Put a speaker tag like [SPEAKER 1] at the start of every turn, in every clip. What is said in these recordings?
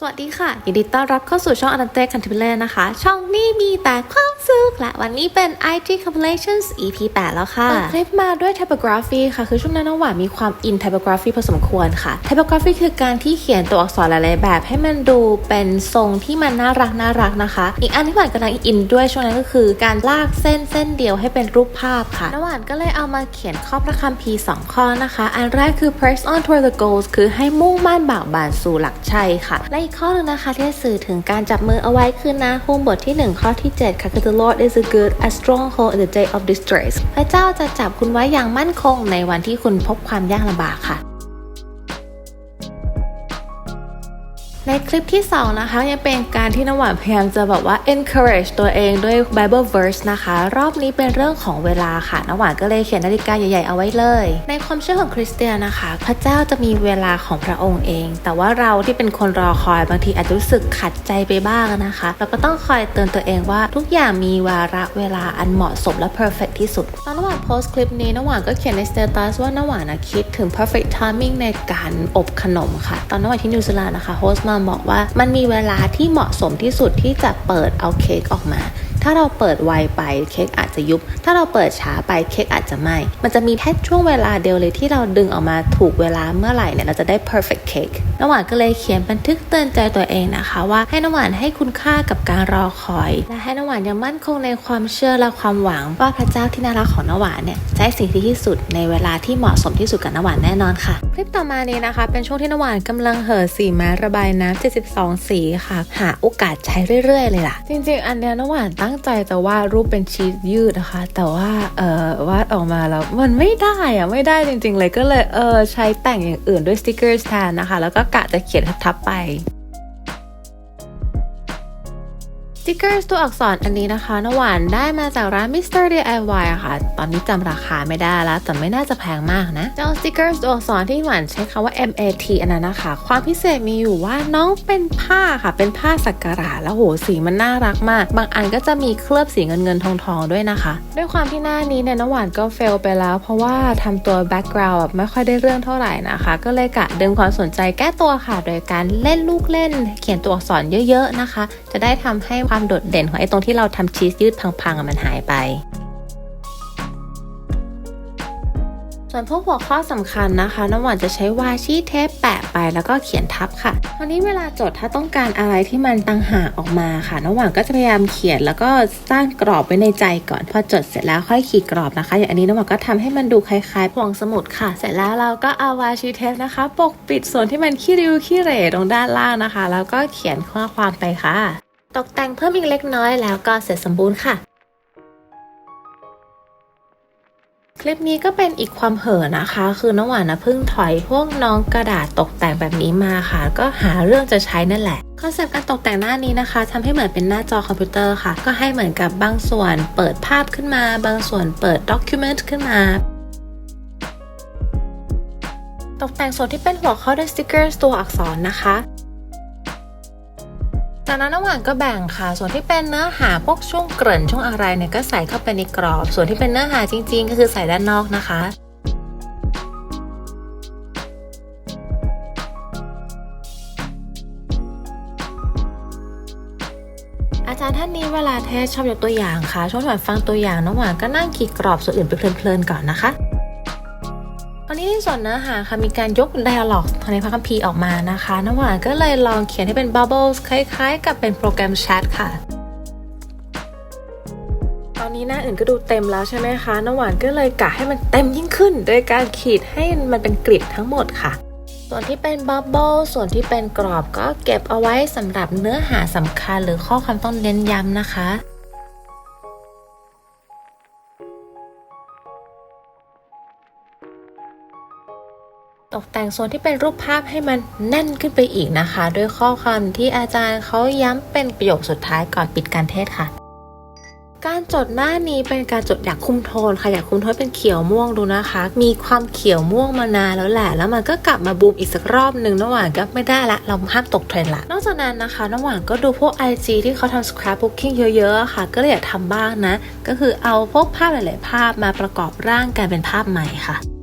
[SPEAKER 1] สวัสดีค่ะ ยินดีต้อนรับเข้าสู่ช่อง a n a n t e c o n t e m p l a r นะคะ ช่องนี้มีแต่ความสุขและวันนี้เป็น IT Compilations EP 8 แล้วค่ะเปิดคลิปมาด้วย typography ค่ะ คือช่วงนั้นน้องหวานมีความ in typography พอสมควรค่ะ typography คือการที่เขียนตัวอักษรหลายๆแบบ ให้มันดูเป็นทรงที่มันน่ารักน่ารักนะคะ อีกอันที่หวานกำลังอินด้วยช่วงนั้นก็คือการลากเส้นเส้นเดียวให้เป็นรูปภาพค่ะน้องหวานก็เลยเอามาเขียนข้อพระคัมภีร์สองข้อนะคะ อันแรกคือ press on toward the goals คือให้มุ่งมั่นบ่ากบานสู่หลักชัยค่ะและอีกข้อหนึงนะคะที่สื่อถึงการจับมือเอาไว้คือนะฮูมบทที่ 1 ข้อที่ 7 ค่ะคือ the Lord is a good a stronghold in the day of distress พระเจ้าจะจับคุณไว้อย่างมั่นคงในวันที่คุณพบความยากลำบากค่ะ ในคลิปที่ 2 นะคะ ยังเป็นการที่น้ำหวานพยายามจะแบบว่า encourage ตัวเองด้วย Bible verse นะคะ รอบนี้เป็นเรื่องของเวลาค่ะ น้ำหวานก็เลยเขียนนาฬิกาใหญ่ๆเอาไว้เลย ในความเชื่อของคริสเตียนนะคะ พระเจ้าจะมีเวลาของพระองค์เอง แต่ว่าเราที่เป็นคนรอคอยบางทีอาจจะรู้สึกขัดใจไปบ้างนะคะ เราก็ต้องคอยเตือนตัวเองว่าทุกอย่างมีวาระเวลาอันเหมาะสมและ perfect ที่สุด ตอนน้ำหวานโพสต์คลิปนี้น้ำหวานก็เขียนในสเตตัสว่าน้ำหวานนะคิดถึง perfect timing ในการอบขนมค่ะ ตอนน้ำหวานที่นิวซีแลนด์นะคะโฮสต์มาบอกว่ามันมีเวลาที่เหมาะสมที่สุดที่จะเปิดเอาเค้กออกมา ถ้าเราเปิดไวไปเค้กอาจจะยุบ ถ้าเราเปิดช้าไปเค้กอาจจะไหมมันจะมีแค่ช่วงเวลาเดียวเลยที่เราดึงออกมาถูกเวลาเมื่อไหร่เนี่ยเราจะได้ perfect cake น้ำหวานก็เลยเขียนบันทึกเตือนใจตัวเองนะคะ ว่าให้น้ำหวานให้คุณค่ากับการรอคอย และให้น้ำหวานยังมั่นคงในความเชื่อและความหวังว่าพระเจ้าที่น่ารักของน้ำหวานเนี่ยจะให้สิ่งที่ที่สุดในเวลาที่เหมาะสมที่สุดกับน้ำหวานแน่นอนค่ะ คลิปต่อมานี้นะคะ เป็นช่วงที่น้ำหวานกำลังเห่อสีไม้ระบายน้ำ72 สีค่ะ หาโอกาสใช้เรื่อย ๆ เลยล่ะ จริง ๆ อันเนี้ยน้ำหวานตั้งใจจะวาดรูปเป็นชีสยืดนะคะ แต่ว่าเอ่อวาดออกมาแล้วมันไม่ได้อะไม่ได้จริง ๆ เลยก็เลยเออใช้แต่งอย่างอื่นด้วยสติกเกอร์แทนนะคะ แล้วก็กะจะเขียนทับๆไป ติกเกอร์ตัวอักษรอันนี้นะคะนหวานได้มาจากร้าน Mr. DIY อะค่ะ ตอนนี้จำราคาไม่ได้แล้ว แต่ไม่น่าจะแพงมากนะเจ้าสติกเกอร์ตัวอักษรที่หวานใช้คำว่า MAT อันนั้นนะคะ ความพิเศษมีอยู่ว่าน้องเป็นผ้าค่ะ เป็นผ้าสักการะแล้วโหสีมันน่ารักมาก บางอันก็จะมีเคลือบสีเงินเงินทองทองด้วยนะคะ ด้วยความที่หน้านี้เนี่ยนหวานก็เฟลไปแล้ว เพราะว่าทำตัวแบ็กกราวด์แบบไม่ค่อยได้เรื่องเท่าไหร่นะคะ ก็เลยกะดึงความสนใจแก้ตัวค่ะ โดยการเล่นลูกเล่น เขียนตัวอักษรเยอะ ๆนะคะ จะได้ทำให้ความโดดเด่นของไอ้ตรงที่เราทำชีสยืดพังๆอะมันหายไป ส่วนพวกหัวข้อสำคัญนะคะ น้ำหวานจะใช้วาชีเทปแปะไปแล้วก็เขียนทับค่ะคราวนี้เวลาจดถ้าต้องการอะไรที่มันต่างหากออกมาค่ะ น้ำหวานก็จะพยายามเขียนแล้วก็สร้างกรอบไว้ในใจก่อน พอจดเสร็จแล้วค่อยขีดกรอบนะคะ อย่างอันนี้น้ำหวานก็ทำให้มันดูคล้ายๆพวงสมุดค่ะ เสร็จแล้วเราก็เอาวาชีเทปนะคะ ปกปิดส่วนที่มันขี้ริ้วขี้เหร่ตรงด้านล่างนะคะ แล้วก็เขียนข้อความไปค่ะ ตกแต่งเพิ่มอีกเล็กน้อยแล้วก็เสร็จสมบูรณ์ค่ะ คลิปนี้ก็เป็นอีกความเห่อนะคะ คือน้องหวานนะเพิ่งถอยพวกน้องกระดาษตกแต่งแบบนี้มาค่ะ ก็หาเรื่องจะใช้นั่นแหละคอนเซปต์การตกแต่งหน้านี้นะคะทำให้เหมือนเป็นหน้าจอคอมพิวเตอร์ค่ะ ก็ให้เหมือนกับบางส่วนเปิดภาพขึ้นมา บางส่วนเปิดด็อกิเมนต์ขึ้นมาตกแต่งส่วนที่เป็นหัวข้อด้วยสติกเกอร์ตัวอักษรนะคะ จากนั้นน้ำหวานก็แบ่งค่ะ ส่วนที่เป็นเนื้อหาพวกช่วงเกริ่นช่วงอะไรเนี่ยก็ใส่เข้าไปในกรอบ ส่วนที่เป็นเนื้อหาจริง ๆ ก็คือใส่ด้านนอกนะคะอาจารย์ท่านนี้เวลาเทศชอบยกตัวอย่างค่ะช่วงที่หวานฟังตัวอย่างน้องหวานก็นั่งขีดกรอบส่วนอื่นไปเพลินๆก่อนนะคะ ตอนนี้ในส่วนเนื้อหาค่ะมีการยก dialog ในพระคัมภีร์ออกมานะคะน้ำหวานก็เลยลองเขียนให้เป็น bubbles คล้ายๆ กับเป็นโปรแกรมแชทค่ะ ตอนนี้หน้าอื่นก็ดูเต็มแล้วใช่ไหมคะน้ำหวานก็เลยกะให้มันเต็มยิ่งขึ้น โดยการขีดให้มันเป็นกริดทั้งหมดค่ะ ส่วนที่เป็นบับเบิลส่วนที่เป็นกรอบก็เก็บเอาไว้สำหรับเนื้อหาสำคัญหรือข้อความต้องเน้นย้ำนะคะ ตกแต่งส่วนที่เป็นรูปภาพให้มันแน่นขึ้นไปอีกนะคะ ด้วยข้อความที่อาจารย์เขาย้ำเป็นประโยคสุดท้ายก่อนปิดการเทศค่ะการจดหน้านี้เป็นการจดอยากคุมโทนค่ะอยากคุมโทนเป็นเขียวม่วงดูนะคะ มีความเขียวม่วงมานานแล้วแหละแล้วมันก็กลับมาบูมอีกสักรอบหนึ่งน้ำหวานก็ไม่ได้ละเราห้ามตกเทรนด์ละนอกจากนั้นนะคะน้ำหวานก็ดูพวก IG ที่เขาทำ scrapbooking เยอะๆค่ะ ก็เลยอยากทำบ้างนะ ก็คือเอาพวกภาพหลายๆภาพมาประกอบร่างกลายเป็นภาพใหม่ค่ะ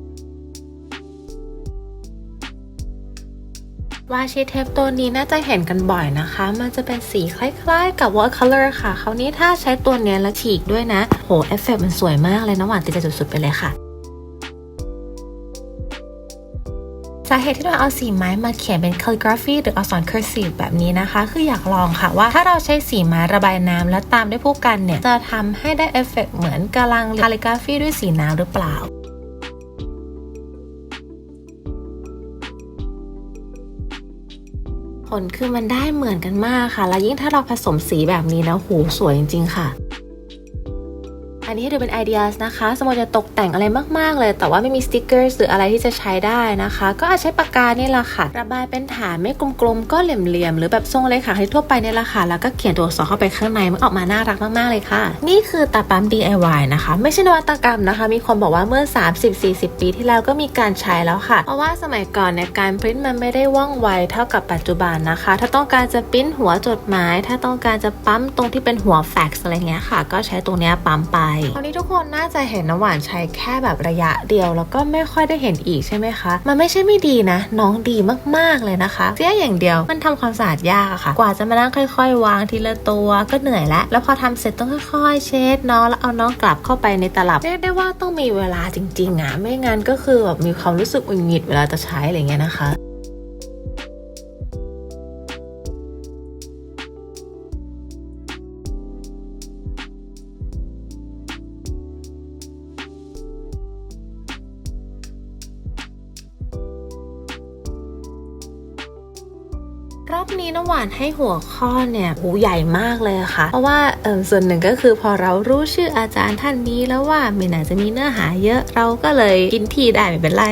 [SPEAKER 1] วาชีเทปตัวนี้น่าจะเห็นกันบ่อยนะคะ มันจะเป็นสีคล้ายๆ กับ watercolor ค่ะ คราวนี้ถ้าใช้ตัวเนี้ยแล้วฉีกด้วยนะ โหเอฟเฟกต์มันสวยมากเลยนะหวานติดใจสุดๆไปเลยค่ะสาเหตุที่เราเอาสีไม้มาเขียนเป็น calligraphy หรืออักษร cursive แบบนี้นะคะ คืออยากลองค่ะว่าถ้าเราใช้สีไม้ระบายน้ำแล้วตามด้วยผู้กันเนี่ย จะทำให้ได้เอฟเฟกต์เหมือนกำลัง calligraphy ด้วยสีน้ำหรือเปล่า ผลคือมันได้เหมือนกันมากค่ะ แล้วยิ่งถ้าเราผสมสีแบบนี้นะโหสวยจริง ๆ ค่ะ นนี้ให้ดูเป็นไอเดียนะคะ สมมติจะตกแต่งอะไรมาก ๆ เลย แต่ว่าไม่มีสติกเกอร์หรืออะไรที่จะใช้ได้นะคะ ก็อาจใช้ปากกานี่แหละค่ะ ระบายเป็นฐานไม่กลมๆ ก็เหลี่ยมๆ หรือแบบทรงเลขาคณิตทั่วไปนี่แหละค่ะ แล้วก็เขียนตัวอักษรเข้าไปข้างใน มันออกมาน่ารักมากๆ เลยค่ะ นี่คือตาปั๊ม DIY นะคะ ไม่ใช่นวัตกรรมนะคะ มีคนบอกว่าเมื่อ 30-40 ปีที่แล้วก็มีการใช้แล้วค่ะ เพราะว่าสมัยก่อนเนี่ยการพิมพ์มันไม่ได้ว่องไวเท่ากับปัจจุบันนะคะ ถ้าต้องการจะพิมพ์หัวจดหมาย ถ้าต้องการจะปั๊มตรงที่เป็นหัวแฟกซ์อะไรเงี้ยค่ะ ก็ใช้ตรงเนี้ยปั๊มไปคราวนี้ทุกคนน่าจะเห็นน้ำหวานใช้แค่แบบระยะเดียว แล้วก็ไม่ค่อยได้เห็นอีกใช่ไหมคะ มันไม่ใช่ไม่ดีนะ น้องดีมากๆเลยนะคะเสียอย่างเดียวมันทำความสะอาดยากอะค่ะ กว่าจะมานั่งค่อย ๆ วางทีละตัวก็เหนื่อยแล้วแล้วพอทำเสร็จต้องค่อยๆ เช็ดน้องแล้วเอาน้องกลับเข้าไปในตลับเรียกได้ว่าต้องมีเวลาจริงๆอะไม่งั้นก็คือแบบมีความรู้สึกหงุดหงิดเวลาจะใช้อะไรเงี้ยนะคะ รอบนี้น้ำหวานให้หัวข้อเนี่ยหูใหญ่มากเลยค่ะ เพราะว่าเออส่วนหนึ่งก็คือพอเรารู้ชื่ออาจารย์ท่านนี้แล้วว่าไม่น่าจะมีเนื้อหาเยอะเราก็เลยกินที่ได้ไม่เป็นไร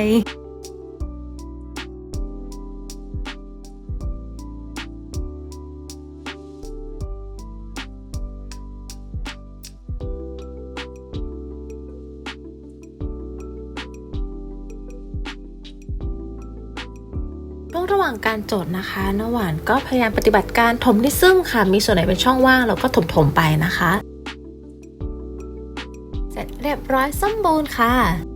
[SPEAKER 1] ระหว่างการจดนะคะน้ำหวานก็พยายามปฏิบัติการถมที่ซึ่งค่ะ มีส่วนไหนเป็นช่องว่างเราก็ถมถมไปนะคะ เสร็จเรียบร้อยสมบูรณ์ค่ะ